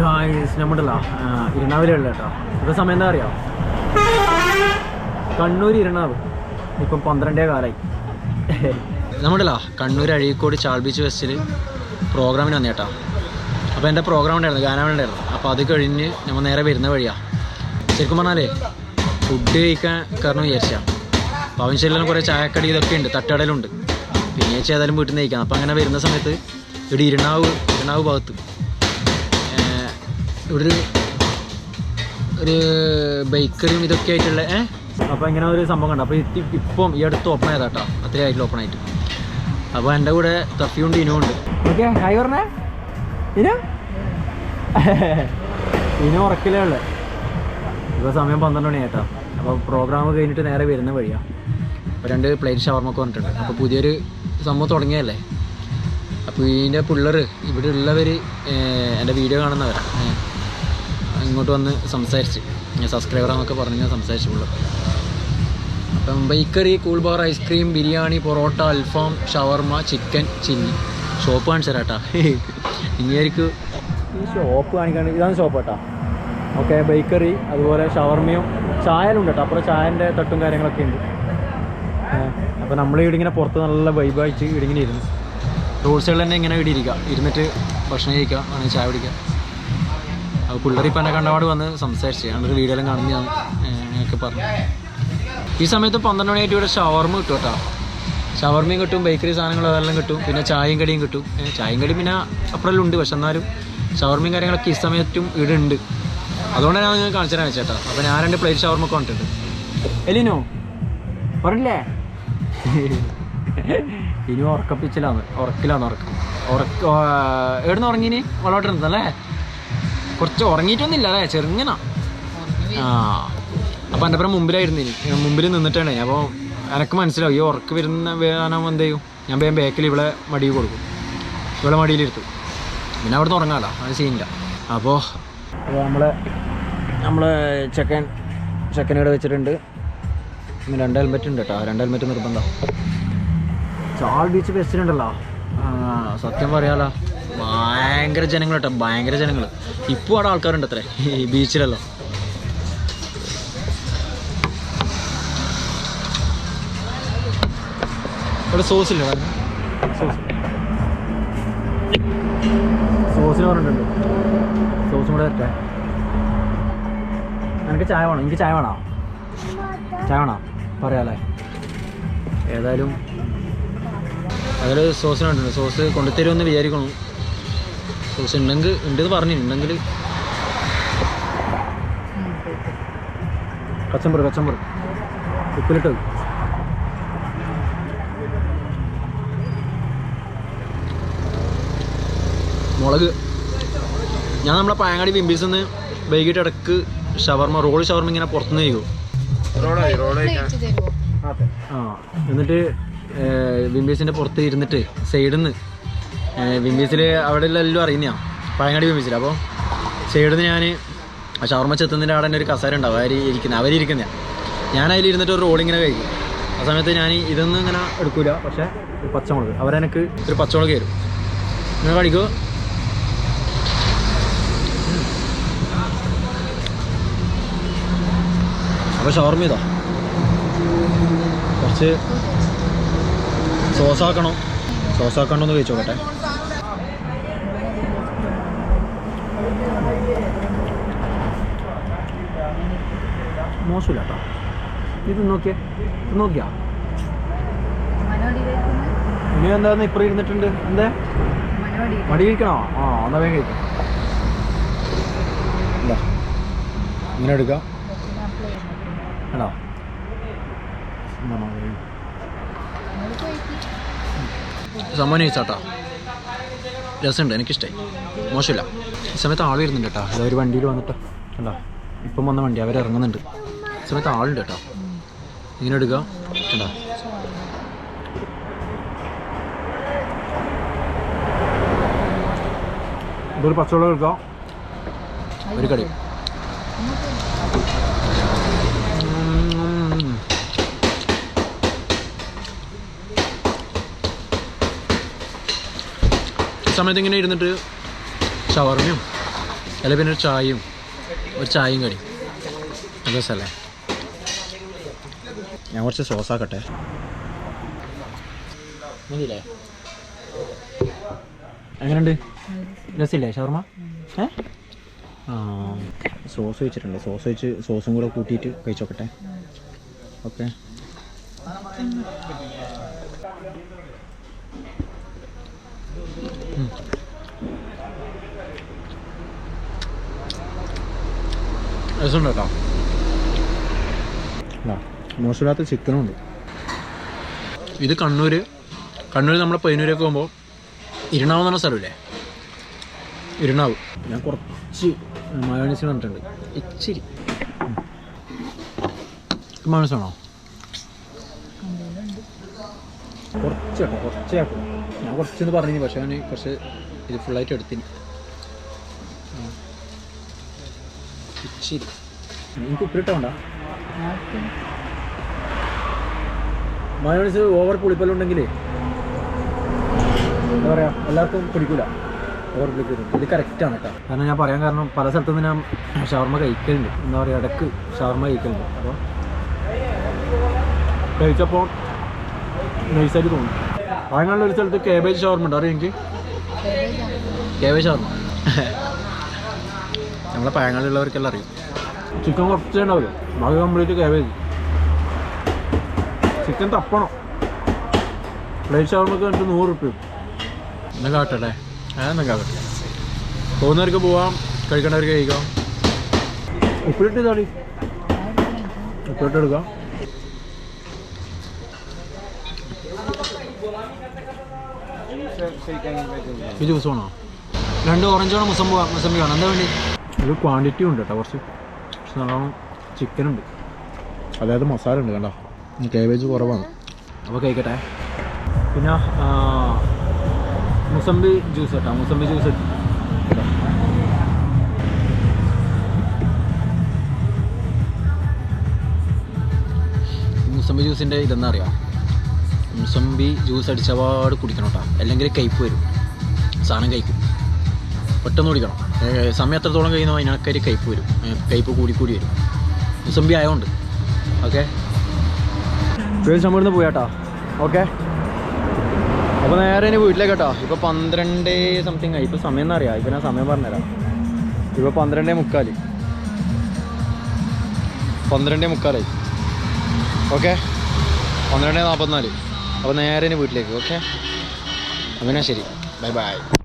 Guys നമ്മുണ്ടല്ലോ ഇരണാവിലുള്ള കേട്ടോ. ഇപ്പൊ സമയം എന്താ അറിയാം? കണ്ണൂർ ഇരണാവ് ഇപ്പം പന്ത്രണ്ടേ കാലായി. നമ്മുണ്ടല്ലോ കണ്ണൂർ അഴീക്കോട് ചാൾ ബീച്ച് ഫെസ്റ്റിൽ പ്രോഗ്രാമിന് വന്നു കേട്ടോ. അപ്പോൾ എന്റെ പ്രോഗ്രാം ഉണ്ടായിരുന്നു ഗാനാവൻ ഉണ്ടായിരുന്നു. അപ്പോൾ അത് കഴിഞ്ഞ് നമ്മൾ നേരെ വരുന്ന വഴിയാണ് ശരിക്കും പറഞ്ഞാലേ ഫുഡ് കഴിക്കാൻ കാരണം വിചാരിച്ചാൽ പവൻശേരിയിലും കുറേ ചായക്കടി ഇതൊക്കെ ഉണ്ട് തട്ടുകടയിലുണ്ട് പിന്നെ ചേച്ചി ഏതായാലും വീട്ടിൽ നിന്ന് കഴിക്കാം അപ്പോൾ അങ്ങനെ വരുന്ന സമയത്ത് ഇവിടെ ഇരുണാവ് ഇരുണാവ് ഭാഗത്ത് ഇവിടെ ഒരു ഒരു ബേക്കറിയും ഇതൊക്കെ ആയിട്ടുള്ള ഏ? അപ്പോൾ ഇങ്ങനെ ഒരു സംഭവം കണ്ടു. അപ്പോൾ ഇത് ഇപ്പം ഈ അടുത്ത് ഓപ്പൺ ആയതാ കേട്ടോ അത്രയും ആയിട്ടുള്ള ഓപ്പൺ ആയിട്ട്. അപ്പോൾ എന്റെ കൂടെ തഫിയുണ്ട് ഇനും ഉണ്ട്. ഓക്കെ ഹായ് പറഞ്ഞേ. ഇനു? ഇനു ഉറക്കിലേ ഉള്ളത് ഇപ്പോൾ സമയം പന്ത്രണ്ട് മണി ആയിട്ടോ അപ്പോൾ പ്രോഗ്രാം കഴിഞ്ഞിട്ട് നേരെ വരുന്ന വഴിയാണ് അപ്പോൾ രണ്ട് പ്ലേറ്റ് ഷവർമൊക്കെ വന്നിട്ടുണ്ട്. അപ്പോൾ പുതിയൊരു സംഭവം തുടങ്ങിയല്ലേ അപ്പോൾ ഇതിന്റെ പിള്ളേർ ഇവിടെ ഉള്ളവർ എന്റെ വീഡിയോ കാണുന്നവരാണ് ഇങ്ങോട്ട് വന്ന് സംസാരിച്ച്. സബ്സ്ക്രൈബറാന്നൊക്കെ പറഞ്ഞ് ഞാൻ സംസാരിച്ചുള്ളൂ. അപ്പം bakery cool bar ice cream biryani porotta അൽഫാം ഷവർമ ചിക്കൻ ചില്ലി ഷോപ്പ് കാണിച്ചു തരാട്ടാ. ഇനിയായിരിക്കും ഈ ഷോപ്പ് കാണിക്കാണ് ഇതാണ് ഷോപ്പ് കേട്ടോ. ഓക്കെ ബേക്കറി അതുപോലെ ഷവർമയും ചായലുണ്ട് കേട്ടോ അപ്പുറം ചായന്റെ തട്ടും കാര്യങ്ങളൊക്കെ ഉണ്ട്. അപ്പോൾ നമ്മൾ ഇവിടെ ഇങ്ങനെ പുറത്ത് നല്ല വൈബായിട്ട് ഇവിടെ ഇങ്ങനെ ഇരുന്നു. റോഡ് സൈഡിൽ തന്നെ ഇങ്ങനെ ഇവിടെ ഇരിക്കുക ഇരുന്നിട്ട് ഭക്ഷണം കഴിക്കുക അങ്ങനെ ചായ കുടിക്കുക അപ്പോൾ പിള്ളേർ ഇപ്പം എന്നെ കണ്ടപാട് വന്ന് സംസാരിച്ച്. ഞാനൊരു വീഡിയോ എല്ലാം കാണുന്ന ഞാൻ ഒക്കെ പറഞ്ഞു. ഈ സമയത്ത് പന്ത്രണ്ട് മണിയായിട്ട് ഇവിടെ ഷവർമ കിട്ടും കേട്ടോ. ഷവർമയും കിട്ടും ബേക്കറി സാധനങ്ങൾ അതെല്ലാം കിട്ടും. പിന്നെ ചായയും കടിയും കിട്ടും. ചായയും കടി പിന്നെ അപ്പുറമെല്ലാം ഉണ്ട്. പക്ഷെ എന്നാലും ഷവർമയും കാര്യങ്ങളൊക്കെ ഈ സമയത്തും ഇവിടെ ഉണ്ട്. അതുകൊണ്ടാണ് ഞാൻ നിങ്ങൾക്ക് കാണിച്ചു തരാൻ ചേട്ടാ അപ്പോൾ ഞാൻ രണ്ട് പ്ലേറ്റ് ഷവർമ ഒക്കെ കൊണ്ടിട്ടുണ്ട്. എലിനോ പറഞ്ഞില്ലേ? ഇനി ഉറക്കപ്പിച്ചിലാണ്. ഉറക്കിലാണ് ഉറക്കം. ഉറക്ക എവിടുന്ന് ഉറങ്ങിനി വളോട്ടിരുന്നല്ലേ കുറച്ച് ഉറങ്ങിയിട്ടൊന്നുമില്ല അല്ലേ? ചെറുങ്ങനാ. ആ. അപ്പൊ എന്റെ അപ്പുറം മുമ്പിലായിരുന്നു ഇനി. മുമ്പിൽ നിന്നിട്ടാണ്. അപ്പോൾ എനക്ക് മനസ്സിലാവും. ഈ ഉറക്ക് വരുന്ന വേദനം എന്ത് ചെയ്യും? ഞാൻ വേഗം ബാക്കിൽ ഇവിടെ മടിയിൽ കൊടുക്കും. ഇവിടെ മടിയിലിരുത്തും. പിന്നെ അവിടുന്ന് ഉറങ്ങാമല്ലോ അത് സീനില്ല അപ്പോൾ നമ്മൾ നമ്മൾ ചെക്കൻ ചെക്കൻ ഇവിടെ വെച്ചിട്ടുണ്ട്. പിന്നെ രണ്ട് ഹെൽമെറ്റ് ഉണ്ട് കേട്ടോ രണ്ട് ഹെൽമെറ്റ് നിർബന്ധം. ചാൾ ബീച്ച് ബെസ്റ്റിനുണ്ടല്ലോ സത്യം പറയാലോ. ഭയങ്കര ജനങ്ങൾ കേട്ടോ ഭയങ്കര ജനങ്ങൾ ഇപ്പോൾ അവിടെ ആൾക്കാരുണ്ട് അത്രേ ഈ ബീച്ചിലല്ലോ. ഇവിടെ സോസില്ല സോസ് സോസിന് പറഞ്ഞിട്ടുണ്ട് സോസും കൂടെ തരട്ടെ എനിക്ക് ചായ വേണം? എനിക്ക് ചായ വേണോ? ചായ വേണോ? പറയാല്ലേ? ഏതായാലും അതിൽ സോസിന് കണ്ടിട്ടുണ്ട് സോസ് കൊണ്ടുതരുമെന്ന് വിചാരിക്കണം സോസ് ഉണ്ടെങ്കിൽ ഉണ്ടെന്ന് പറഞ്ഞിട്ടുണ്ടെങ്കിൽ ഉണ്ടെങ്കിൽ കച്ചമ്പർ കച്ചമ്പർ ഉപ്പിലിട്ട് മുളക്. ഞാൻ നമ്മളെ പയങ്ങാടി ബിംബീസ് നിന്ന് വൈകിട്ട് ഇടയ്ക്ക് ഷവർമ റോൾ ഷവർമ ഇങ്ങനെ പുറത്തുനിന്ന് കഴിക്കും. ആ എന്നിട്ട് വിംബീസിന്റെ പുറത്ത് ഇരുന്നിട്ട് സൈഡിൽ നിന്ന് വിംബീസിൽ അവിടെ ഉള്ള എല്ലാം അറിയുന്നതാണ് പഴങ്ങാടി വിമ്മീസിൽ അപ്പോൾ നിന്ന് ഞാൻ ഷവർമ ചെത്തുന്നതിന്റെ അവിടെ തന്നെ ഒരു കസേര ഉണ്ടാവും. അവർ ഇരിക്കുന്നത് അവരിരിക്കുന്നതാണ് ഞാൻ അതിലിരുന്നിട്ട് ഒരു റോളിങ്ങനെ ഇങ്ങനെ കഴിക്കും. ആ സമയത്ത് ഞാൻ ഇതൊന്നും ഇങ്ങനെ എടുക്കില്ല പക്ഷേ ഒരു പച്ചമുളക്. അവരെനിക്ക് ഒരു പച്ചമുളക് തരും. നിങ്ങൾ കഴിക്കുമോ അപ്പോൾ ഷവർമ ഇതാ. കുറച്ച് സോസാക്കണം. സോസാക്കണമെന്ന് സോസ് മോശമില്ല കേട്ടോ ഇത് നോക്കിയേ നോക്കിയാ? ഇനി എന്താന്ന് ഇപ്പുറം ഇരുന്നിട്ടുണ്ട്. എന്തേ? മടി കഴിക്കണോ? ആ എന്നാ വേഗം കഴിക്കാം. ഇങ്ങനെ എടുക്കാം. ആണോ സമ്മാനം ചോദിച്ചാട്ടാ. രസമുണ്ട് എനിക്കിഷ്ടമായി മോശമില്ല. ഈ സമയത്ത് ആൾ വരുന്നുണ്ട് കേട്ടോ. ഒരു വണ്ടിയിൽ വന്നിട്ട്. കണ്ടോ? ഇപ്പം വന്ന വണ്ടി ഈ സമയത്ത് ആളുണ്ട് കേട്ടോ. ഇങ്ങനെ എടുക്കുക ഇതൊരു പച്ചവെള്ളം എടുക്കാം. ഒരു കടി. സമയത്ത് ഇങ്ങനെ ഇരുന്നിട്ട് ഷവർമയും അല്ലെങ്കിൽ പിന്നെ ഒരു ചായയും ഒരു ചായയും കടി. നല്ല രസമല്ലേ? ഞാൻ കുറച്ച് സോസ് ആക്കട്ടെ. മതിയില്ലേ? എങ്ങനെയുണ്ട്? രസമില്ലേ ഷവർമ? ഏ? ആ സോസ് വെച്ചിട്ടുണ്ട് സോസ് വെച്ച് സോസും കൂടെ കൂട്ടിയിട്ട് കഴിച്ചോക്കട്ടെ. ഓക്കെ. രസമുണ്ട്? കേട്ടോ മോശമില്ലാത്ത ചിക്കനും ഉണ്ട് ഇത് കണ്ണൂർ കണ്ണൂർ നമ്മുടെ പയ്യന്നൂരൊക്കെ പോകുമ്പോൾ ഇരുണാവ് എന്ന് പറഞ്ഞ സ്ഥലമില്ലേ? ഇരുണാവ്. ഞാൻ കുറച്ച് മയോണീസ് കണ്ടിട്ടുണ്ട് ഇച്ചിരി. മയോണീസ് ആണോ? കുറച്ച് കേട്ടോ കുറച്ച് കേട്ടോ ഞാൻ കുറച്ചെന്ന് പറഞ്ഞു പക്ഷേ ഞാൻ കുറച്ച് ഇത് ഫുള്ളായിട്ട് എടുത്തിന്. ഇച്ചിരി. എനിക്ക് ഉപ്പിലിട്ടോണ്ട മയോണീസ് ഓവർ പുളിപ്പല്ലുണ്ടെങ്കിലേ എന്താ പറയാ എല്ലാവർക്കും പിടിക്കൂല. ഓവർ പുളിപ്പല്ലും. ഇത് കറക്റ്റാണ് കേട്ടോ. കാരണം ഞാൻ പറയാൻ കാരണം പല സ്ഥലത്തു നിന്ന് ഞാൻ ഷവർമ കഴിക്കലുണ്ട്. എന്താ പറയുക ഇടയ്ക്ക് ഷവർമ കഴിക്കലുണ്ട്. അപ്പോൾ കഴിച്ചപ്പോൾ നൈസായിട്ട് തോന്നി. വയനാട്ടിൽ ഒരു സ്ഥലത്ത് കേബേജ് ഷവർമ ഉണ്ട്? അറിയാം എനിക്ക്? കേബേജ് ഷവർമ നമ്മളെ പഴങ്ങളിലുള്ളവർക്കെല്ലാം അറിയാം. ചിക്കൻ കുറച്ചേ ഉണ്ടാവില്ല ബാക്കി കംപ്ലീറ്റ് കേബേജ് ചിക്കൻ തപ്പണം. പ്ലേറ്റ് ഷവർമക്ക് എനിക്ക് നൂറ് റുപ്യ എന്നൊക്കെ കാട്ടട്ടെ? അതെന്നാ കാട്ടെ പോകുന്നവർക്ക് പോവാം കഴിക്കേണ്ടവർക്ക് കഴിക്കാം. ഉപ്പിലിട്ട് ഇതാടി ഉപ്പിലിട്ട് എടുക്കാം. ഈ ജ്യൂസ് വേണോ രണ്ട് ഓറഞ്ച് വേണം മുസമ്പ് മുസമ്പി വേണം എന്താ വേണ്ടി? ഒരു ക്വാണ്ടിറ്റി ഉണ്ട് കേട്ടോ കുറച്ച്. നല്ലോണം ചിക്കനുണ്ട് അതായത് മസാല ഉണ്ട് കണ്ടോ? കേബേജ് കുറവാണ്. അപ്പോൾ കഴിക്കട്ടെ. പിന്നെ മുസംബി ജ്യൂസ് കേട്ടോ മുസമ്പി ജ്യൂസ് മുസമ്പി ജ്യൂസിന്റെ ഇതെന്താ അറിയാം? മുസമ്പി ജ്യൂസ് അടിച്ചപാട് കുടിക്കണം കേട്ടോ. അല്ലെങ്കിൽ കയ്പ്പ് വരും. സാധനം കഴിക്കും പെട്ടെന്ന് കുടിക്കണം. സമയം എത്രത്തോളം കഴിയുന്നോ അതിനൊക്കെ കയ്പ്പ് വരും. കയ്പ് കൂടി കൂടി വരും. മുസമ്പി ആയതുകൊണ്ട് ഓക്കെ? നമ്മൾ ഇവിടുന്ന് പോയാട്ടോ ഓക്കെ അപ്പോൾ നേരെ ഇനി വീട്ടിലേക്ക് കേട്ടോ. ഇപ്പോൾ പന്ത്രണ്ട് സംതിങ് ആയി. ഇപ്പോൾ സമയം എന്നറിയാം ഇപ്പൊ ഞാൻ സമയം പറഞ്ഞുതരാം. ഇപ്പോൾ പന്ത്രണ്ടേ മുക്കാൽ പന്ത്രണ്ടേ മുക്കാലായി. ഓക്കെ പന്ത്രണ്ടേ നാൽപ്പത്തിനാല് അപ്പോൾ നേരെ ഇനി വീട്ടിലേക്ക്. ഓക്കെ അങ്ങനെ ശരി. Bye bye